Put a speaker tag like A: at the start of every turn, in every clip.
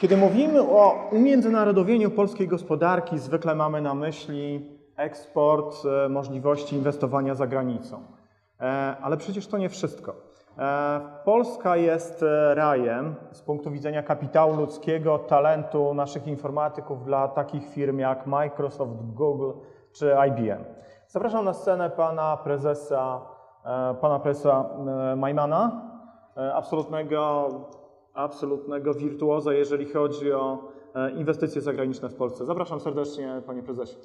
A: Kiedy mówimy o umiędzynarodowieniu polskiej gospodarki, zwykle mamy na myśli eksport, e, możliwości inwestowania za granicą. E, Ale przecież to nie wszystko. E, Polska jest rajem z punktu widzenia kapitału ludzkiego, talentu naszych informatyków dla takich firm jak Microsoft, Google czy IBM. Zapraszam na scenę pana prezesa, pana prezesa Majmana, absolutnego, absolutnego wirtuoza, jeżeli chodzi o e, inwestycje zagraniczne w Polsce. Zapraszam serdecznie, panie prezesie.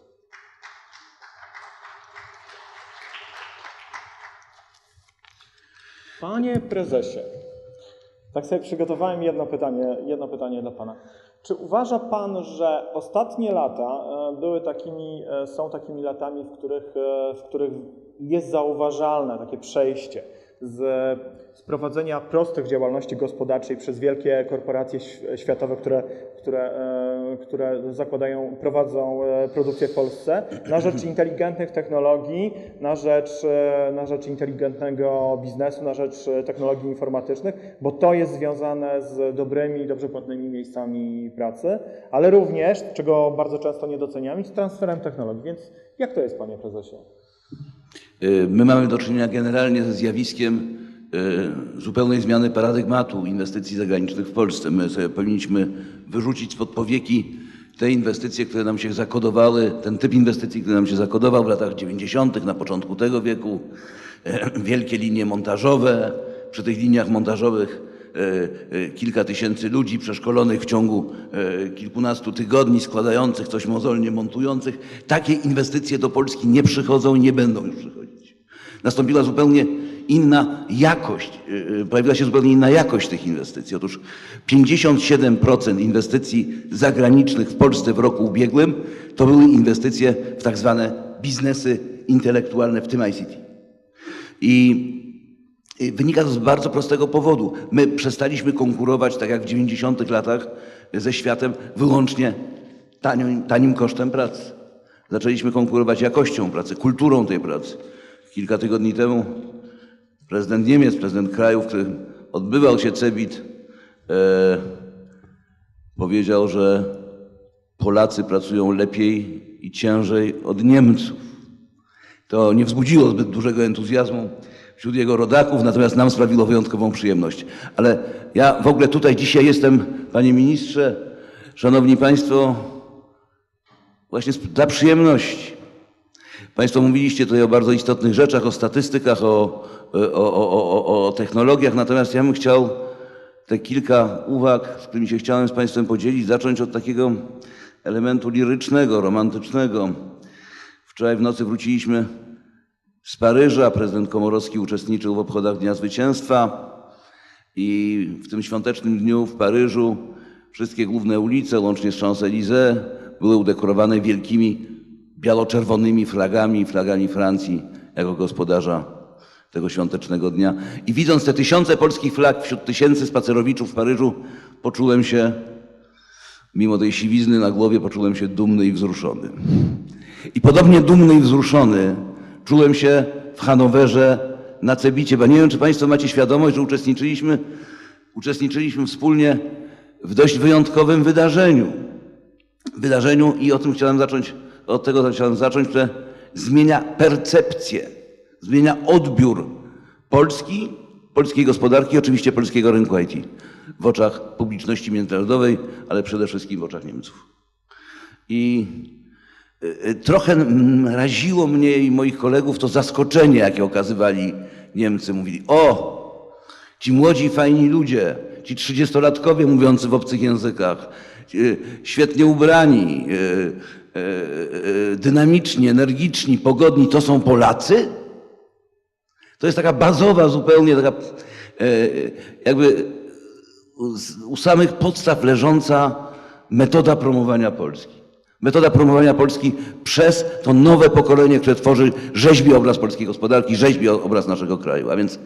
A: Panie prezesie, tak sobie przygotowałem jedno pytanie, jedno pytanie dla pana. Czy uważa pan, że ostatnie lata e, były takimi, e, są takimi latami, w których, w których jest zauważalne takie przejście z z prowadzenia prostych działalności gospodarczej przez wielkie korporacje światowe, które, które, e, które zakładają, prowadzą e, produkcję w Polsce, na rzecz inteligentnych technologii, na rzecz, e, na rzecz inteligentnego biznesu, na rzecz technologii informatycznych, bo to jest związane z dobrymi dobrze płatnymi miejscami pracy, ale również, czego bardzo często nie doceniamy, z transferem technologii. Więc jak to jest, panie prezesie?
B: Y, My mamy do czynienia generalnie ze zjawiskiem y, zupełnej zmiany paradygmatu inwestycji zagranicznych w Polsce. My sobie powinniśmy wyrzucić spod powieki te inwestycje, które nam się zakodowały, ten typ inwestycji, który nam się zakodował w latach 90., na początku tego wieku, e, wielkie linie montażowe. Przy tych liniach montażowych kilka tysięcy ludzi przeszkolonych w ciągu e, kilkunastu tygodni, składających coś mozolnie, montujących. Takie inwestycje do Polski nie przychodzą i nie będą już przychodzić. Nastąpiła zupełnie inna jakość, e, e, pojawiła się zupełnie inna jakość tych inwestycji. Otóż 57% inwestycji zagranicznych w Polsce w roku ubiegłym to były inwestycje w tak zwane biznesy intelektualne, w tym ICT. I Wynika to z bardzo prostego powodu. My przestaliśmy konkurować, tak jak w 90 latach, ze światem wyłącznie tanim, tanim kosztem pracy. Zaczęliśmy konkurować jakością pracy, kulturą tej pracy. Kilka tygodni temu prezydent Niemiec, prezydent kraju, w którym odbywał się CEBIT, e, powiedział, że Polacy pracują lepiej i ciężej od Niemców. To nie wzbudziło zbyt dużego entuzjazmu wśród jego rodaków, natomiast nam sprawiło wyjątkową przyjemność. Ale ja w ogóle tutaj dzisiaj jestem, panie ministrze, szanowni państwo, właśnie dla przyjemności. Państwo mówiliście tutaj o bardzo istotnych rzeczach, o statystykach, o, o, o, o, o technologiach, natomiast ja bym chciał te kilka uwag, z którymi się chciałem z Państwem podzielić, zacząć od takiego elementu lirycznego, romantycznego. Wczoraj w nocy wróciliśmy z Paryża. Prezydent Komorowski uczestniczył w obchodach Dnia Zwycięstwa i w tym świątecznym dniu w Paryżu wszystkie główne ulice, łącznie z Champs-Élysées, były udekorowane wielkimi biało-czerwonymi flagami, flagami Francji jako gospodarza tego świątecznego dnia. I widząc te tysiące polskich flag wśród tysięcy spacerowiczów w Paryżu, poczułem się, mimo tej siwizny na głowie, poczułem się dumny i wzruszony. I podobnie dumny i wzruszony czułem się w Hanowerze na Cebicie, bo nie wiem, czy Państwo macie świadomość, że uczestniczyliśmy, uczestniczyliśmy wspólnie w dość wyjątkowym wydarzeniu. Wydarzeniu i o tym chciałem zacząć, od tego chciałem zacząć, które zmienia percepcję, zmienia odbiór Polski, polskiej gospodarki oczywiście polskiego rynku IT w oczach publiczności międzynarodowej, ale przede wszystkim w oczach Niemców. I trochę mm, raziło mnie i moich kolegów to zaskoczenie, jakie okazywali Niemcy. Mówili, o, ci młodzi, fajni ludzie, ci trzydziestolatkowie mówiący w obcych językach, y, świetnie ubrani, y, y, y, dynamiczni, energiczni, pogodni, to są Polacy? To jest taka bazowa zupełnie, taka y, jakby u samych podstaw leżąca metoda promowania Polski. Metoda promowania Polski przez to nowe pokolenie, które tworzy, rzeźbi obraz polskiej gospodarki, rzeźbi obraz naszego kraju. A więc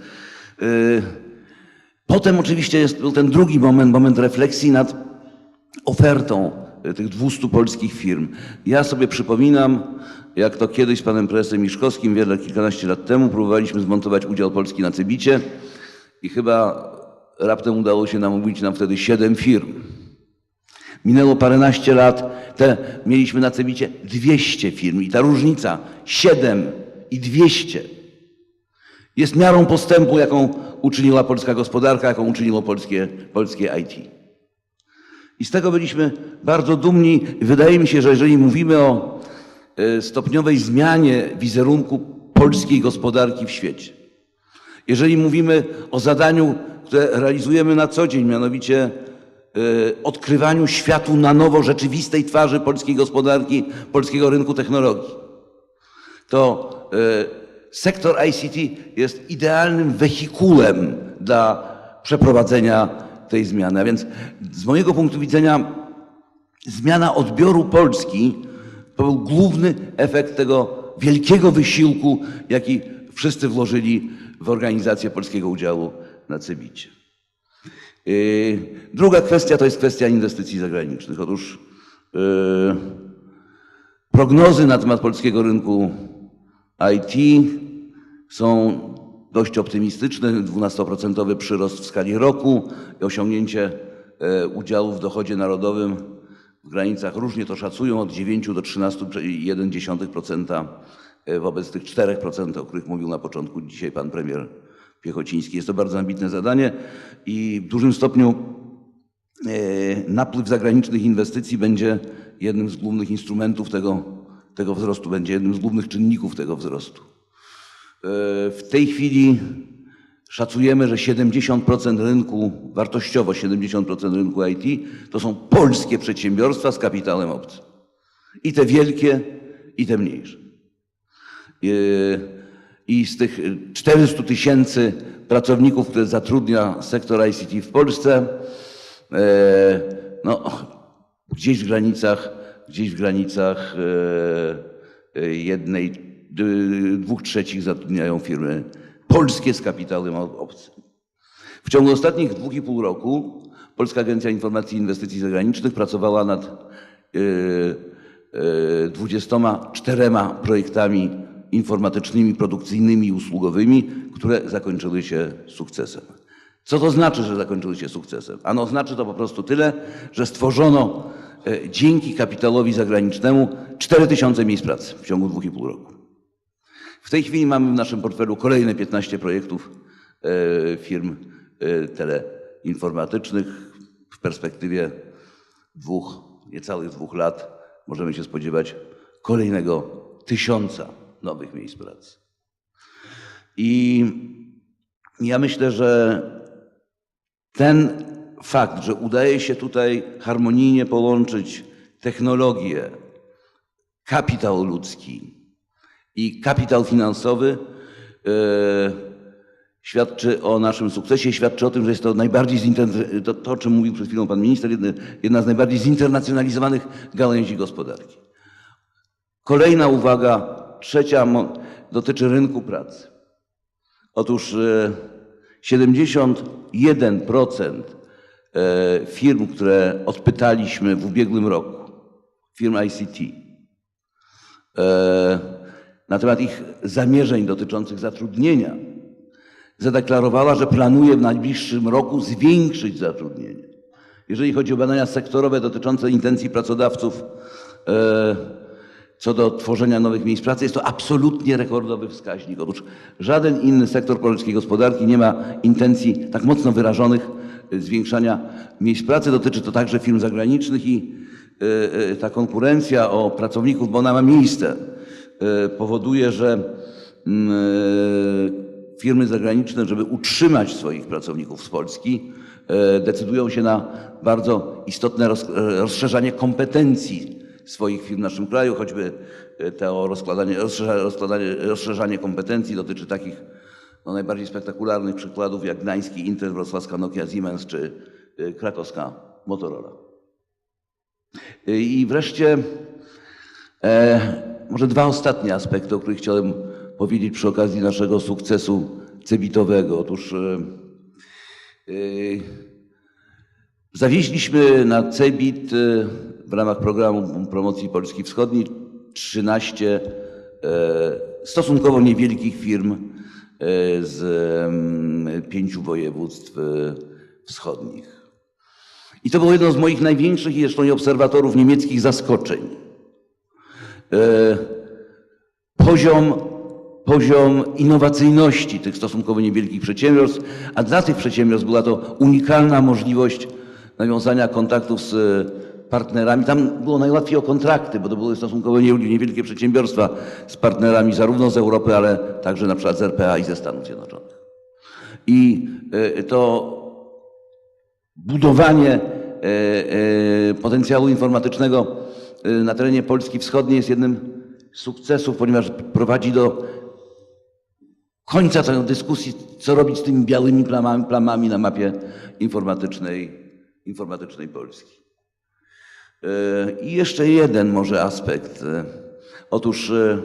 B: yy, potem oczywiście jest, ten drugi moment, moment refleksji nad ofertą y, tych 200 polskich firm. Ja sobie przypominam, jak to kiedyś z panem prezesem Miszkowskim, wiele, kilkanaście lat temu, próbowaliśmy zmontować udział Polski na Cebicie i chyba raptem udało się namówić nam wtedy siedem firm. Minęło paręnaście lat, te, mieliśmy na Cebicie 200 firm i ta różnica 7 i 200 jest miarą postępu, jaką uczyniła polska gospodarka, jaką uczyniło polskie, polskie IT. I z tego byliśmy bardzo dumni. Wydaje mi się, że jeżeli mówimy o e, stopniowej zmianie wizerunku polskiej gospodarki w świecie, jeżeli mówimy o zadaniu, które realizujemy na co dzień, mianowicie odkrywaniu światu na nowo rzeczywistej twarzy polskiej gospodarki, polskiego rynku technologii, to e, sektor ICT jest idealnym wehikułem dla przeprowadzenia tej zmiany. A więc z mojego punktu widzenia zmiana odbioru Polski to był główny efekt tego wielkiego wysiłku, jaki wszyscy włożyli w organizację polskiego udziału na Cebicie. Yy, Druga kwestia to jest kwestia inwestycji zagranicznych. Otóż yy, prognozy na temat polskiego rynku IT są dość optymistyczne. 12% przyrost w skali roku i osiągnięcie e, udziału w dochodzie narodowym w granicach różnie to szacują od 9 do 13,1% e, wobec tych 4%, o których mówił na początku dzisiaj pan premier Piechociński. Jest to bardzo ambitne zadanie i w dużym stopniu e, napływ zagranicznych inwestycji będzie jednym z głównych instrumentów tego, tego wzrostu, będzie jednym z głównych czynników tego wzrostu. E, W tej chwili szacujemy, że 70% rynku, wartościowo 70% rynku IT to są polskie przedsiębiorstwa z kapitałem obcym. I te wielkie, i te mniejsze. I z tych 400 tysięcy pracowników, które zatrudnia sektor ICT w Polsce, e, no, gdzieś w granicach, gdzieś w granicach e, jednej, dwóch trzecich zatrudniają firmy polskie z kapitałem ob- obcym. W ciągu ostatnich dwóch i pół roku Polska Agencja Informacji i Inwestycji Zagranicznych pracowała nad e, e, 24 projektami informatycznymi, produkcyjnymi i usługowymi, które zakończyły się sukcesem. Co to znaczy, że zakończyły się sukcesem? Ano znaczy to po prostu tyle, że stworzono e, dzięki kapitalowi zagranicznemu 4000 miejsc pracy w ciągu dwóch i pół roku. W tej chwili mamy w naszym portfelu kolejne 15 projektów e, firm e, teleinformatycznych. W perspektywie dwóch, niecałych dwóch lat możemy się spodziewać kolejnego tysiąca nowych miejsc pracy. I ja myślę, że ten fakt, że udaje się tutaj harmonijnie połączyć technologię, kapitał ludzki i kapitał finansowy, e, świadczy o naszym sukcesie, świadczy o tym, że jest to najbardziej, to, to o czym mówił przed chwilą pan minister, jedna z najbardziej zinternacjonalizowanych gałęzi gospodarki. Kolejna uwaga, trzecia, dotyczy rynku pracy. Otóż e, 71% e, firm, które odpytaliśmy w ubiegłym roku, firm ICT, e, na temat ich zamierzeń dotyczących zatrudnienia, zadeklarowała, że planuje w najbliższym roku zwiększyć zatrudnienie. Jeżeli chodzi o badania sektorowe dotyczące intencji pracodawców e, co do tworzenia nowych miejsc pracy, jest to absolutnie rekordowy wskaźnik. Otóż żaden inny sektor polskiej gospodarki nie ma intencji tak mocno wyrażonych e, zwiększania miejsc pracy. Dotyczy to także firm zagranicznych i e, e, ta konkurencja o pracowników, bo ona ma miejsce, powoduje, że mm, firmy zagraniczne, żeby utrzymać swoich pracowników z Polski, decydują się na bardzo istotne roz, rozszerzanie kompetencji swoich firm w naszym kraju, choćby e, to rozkładanie, rozkładanie, rozszerzanie kompetencji dotyczy takich no, najbardziej spektakularnych przykładów jak gdański Intel, wrocławska Nokia Siemens czy e, krakowska Motorola. E, I wreszcie E, może dwa ostatnie aspekty, o których chciałem powiedzieć przy okazji naszego sukcesu cebitowego. Otóż e, e, zawieźliśmy na cebit w ramach programu promocji Polski Wschodniej 13 e, stosunkowo niewielkich firm e, z pięciu województw e, wschodnich. I to było jedno z moich największych i zresztą i obserwatorów niemieckich zaskoczeń. Poziom, poziom innowacyjności tych stosunkowo niewielkich przedsiębiorstw, a dla tych przedsiębiorstw była to unikalna możliwość nawiązania kontaktów z partnerami. Tam było najłatwiej o kontrakty, bo to były stosunkowo nie- niewielkie przedsiębiorstwa z partnerami zarówno z Europy, ale także na przykład z RPA i ze Stanów Zjednoczonych. I e, to budowanie e, e, potencjału informatycznego na terenie Polski Wschodniej jest jednym z sukcesów, ponieważ prowadzi do końca tej dyskusji, co robić z tymi białymi plamami, plamami na mapie informatycznej, informatycznej Polski. E, I jeszcze jeden może aspekt. E, Otóż e,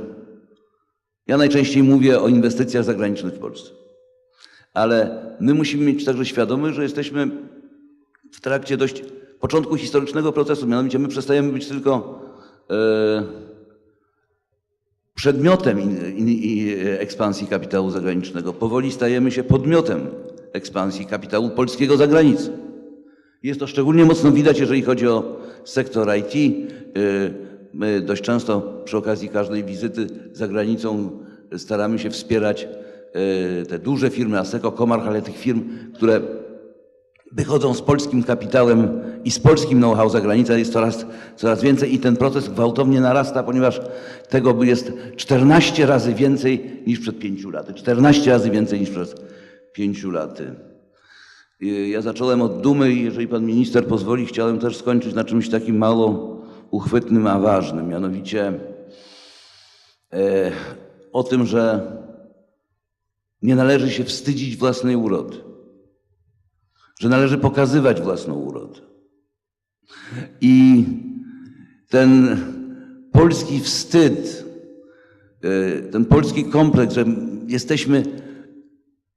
B: ja najczęściej mówię o inwestycjach zagranicznych w Polsce. Ale my musimy mieć także świadomość, że jesteśmy w trakcie dość początku historycznego procesu. Mianowicie my przestajemy być tylko przedmiotem ekspansji kapitału zagranicznego. Powoli stajemy się podmiotem ekspansji kapitału polskiego za granicą. Jest to szczególnie mocno widać, jeżeli chodzi o sektor IT. Y, dość często przy okazji każdej wizyty za granicą staramy się wspierać y, te duże firmy, Asseco, Comarch, ale tych firm, które wychodzą z polskim kapitałem i z polskim know-how za granicę jest coraz, coraz więcej i ten proces gwałtownie narasta, ponieważ tego jest 14 razy więcej niż przed pięciu laty. 14 razy więcej niż przed pięciu laty. Y, Ja zacząłem od dumy i jeżeli pan minister pozwoli, chciałem też skończyć na czymś takim mało uchwytnym, a ważnym, mianowicie e, o tym, że nie należy się wstydzić własnej urody, że należy pokazywać własną urodę. I ten polski wstyd, e, ten polski kompleks, że jesteśmy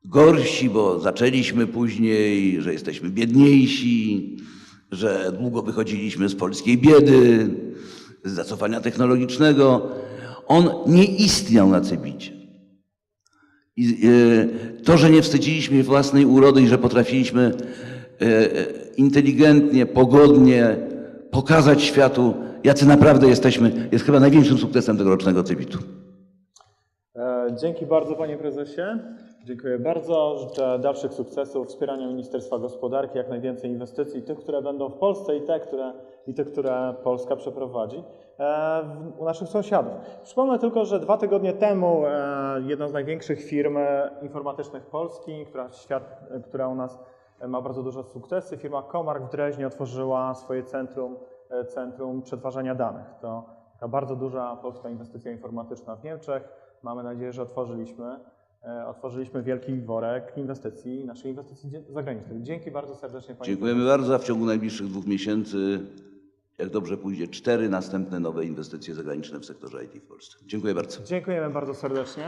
B: gorsi, bo zaczęliśmy później, że jesteśmy biedniejsi, że długo wychodziliśmy z polskiej biedy, z zacofania technologicznego. On nie istniał na Cebicie. I e, to, że nie wstydziliśmy własnej urody i że potrafiliśmy e, e, inteligentnie, pogodnie pokazać światu, jacy naprawdę jesteśmy, jest chyba największym sukcesem tegorocznego Cebitu.
A: E, Dzięki bardzo panie prezesie. Dziękuję bardzo. Życzę dalszych sukcesów, wspierania Ministerstwa Gospodarki, jak najwięcej inwestycji, tych, które będą w Polsce i te, które, i te, które Polska przeprowadzi e, u naszych sąsiadów. Przypomnę tylko, że dwa tygodnie temu e, jedna z największych firm informatycznych Polski, która, świat, która u nas ma bardzo duże sukcesy, firma Comarch w Dreźnie otworzyła swoje centrum, e, centrum przetwarzania danych. To taka bardzo duża polska inwestycja informatyczna w Niemczech. Mamy nadzieję, że otworzyliśmy, otworzyliśmy wielki worek inwestycji, naszych inwestycji zagranicznych. Dzięki bardzo serdecznie Panie
B: Dziękujemy bardzo, a w ciągu najbliższych dwóch miesięcy, jak dobrze pójdzie, cztery następne nowe inwestycje zagraniczne w sektorze IT w Polsce. Dziękuję bardzo.
A: Dziękujemy bardzo serdecznie.